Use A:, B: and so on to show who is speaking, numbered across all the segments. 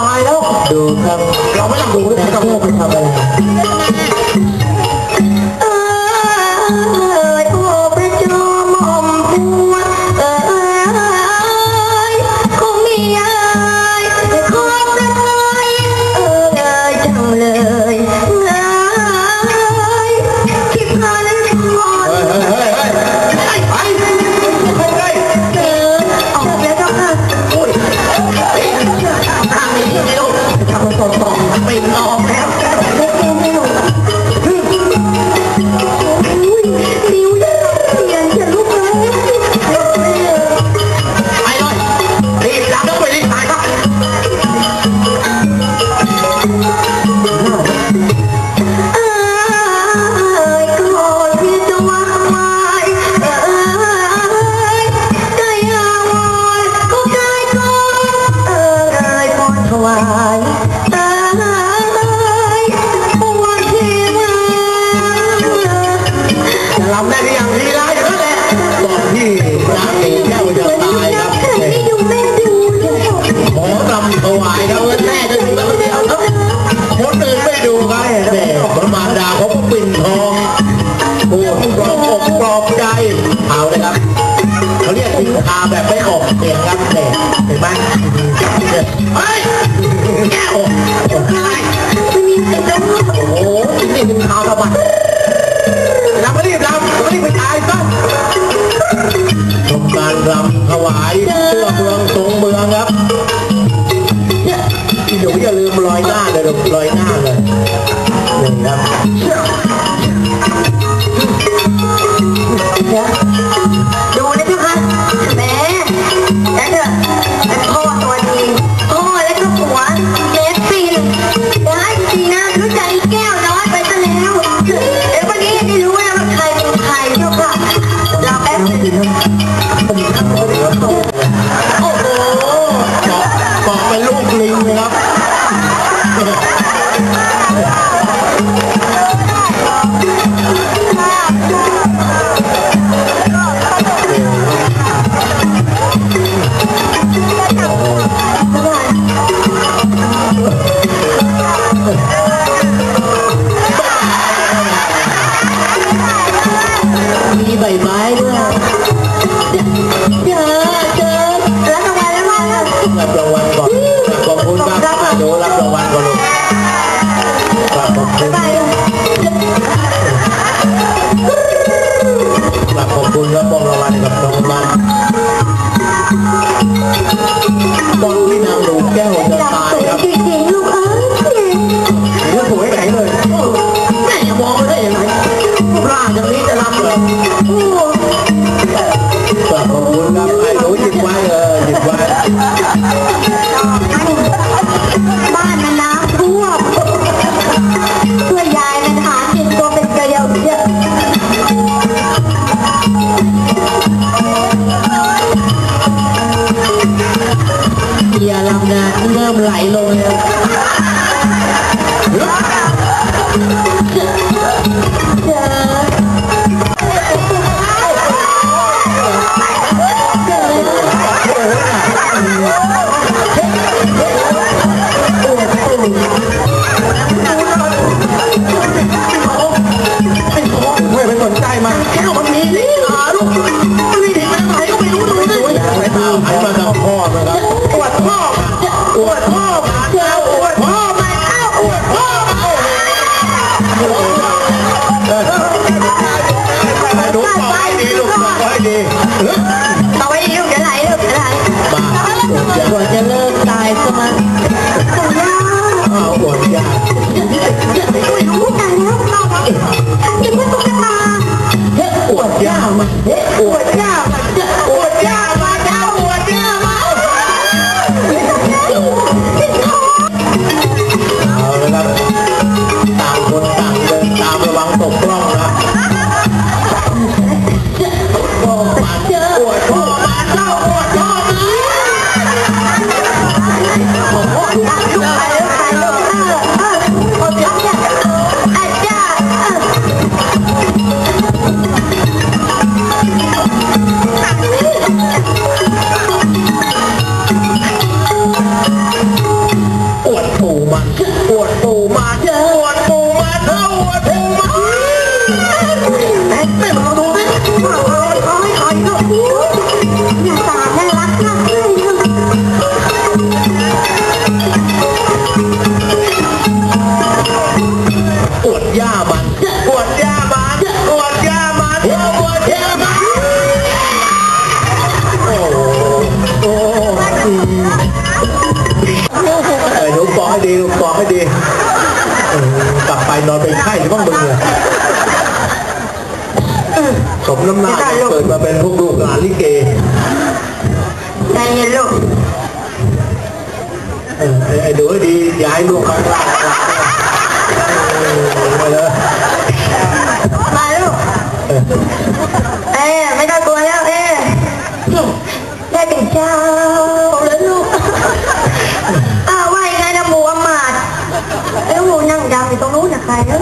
A: ตายแล้ว
B: ดูครับ
A: เราไม่ต้องดู
B: แต่
A: ไม่ต้อง
B: เพื่อ
A: ดู
B: จะทำอะไร
C: วายเอ้ย
A: ป
C: ว
A: ง
C: ชีวา
A: จะรับได้หรือยังลีลาอย่างนั้นแหละก่อนที่ระเอกแก้วจะตายครับ
C: แข่งให้ดูแม่ดูเลย
A: หมอรำถวายครับแม่จะดูแล้วเดียวครับคนอื่นไม่ดูครับแม่พระมารดาเขาก็ปิ่นทองพูดปลอบอกปลอบใจเอาเลยครับเขาเรียกสินค้าแบบไม่ออกเสียงครับ นี่สินค้าสะบัดรำไม่รีบรำไม่รีบไปตายซะชมการรำถวายเพื่อเมืองทรงเมืองครับที่หนูอย่าลืมรอยหน้าเลยลูกรอยหน้าเลยนี่ครับ
C: ดูนะเจ้าค่ะแหม่แล้วเถอะ รอแป๊บนึง
A: โอ้โหบอกบอกเป็นลูกลิงนะครับ
B: มี ใบไม้ด้วย
C: เจอเจอแล้วทำไมแล้วมาแล้ว
A: รับรางวัล อย่างนี้จะรับ
C: เล
A: ย
C: โอ้
A: ขอบคุณครับไอ้หนูหยิบไว้เออหยิบไว้
C: บ้านมันน้ำท่วมช่วยยายมันหากินตัวเป็นเกลียวเยอะ
B: อย่าลำนเริ่มไหลลงแล้ว
A: ลูกมันมีเด็กมันไหนก็ไม่รู้ดูดิสายตาหันมาทางพ่อนะครับอวดพ่ออวดพ่อมาแล้วอวดพ่อมาแล้วอวดพ่อมาลูกบอกให้ดีลูกบอกให้ดี
C: ป
A: วด
C: ห
A: ญ้ามันปวดหญ้ามันปวดหญ้ามันเอ้าปวดหญ้ามันโอ้โหโอ้โหเออหนูปอกให้ดีลูกปอกให้ดีเออกลับไปนอนเป็นไข้หรือบ้างมึงเนี่ยสมน้ำหน้าเกิดมาเป็นพวกลูกหลานลิเก
C: ใจเย็นลูก
A: เออ ไอ้ไอ้ดูให้ดีอย่าให้ลูกข้างล่างเออมาเลย
C: มาลูก
A: เอ๊
C: ไม่ต้องกลัวแล้วเอ๊ได้เป็นเจ้าแล้วลูกอ้าวว่ายังไงนะหมูอมาตย์เอ้ยหมูนั่งดำอยู่ตรงนู้นนะใครเนอะ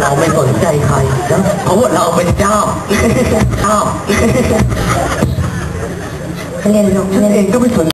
B: เราไม่สนใจใครนะเพราะว่าเราเป็นเจ้าเจ้า
C: เล่นลูกเล่น
B: เองก็ไม่สน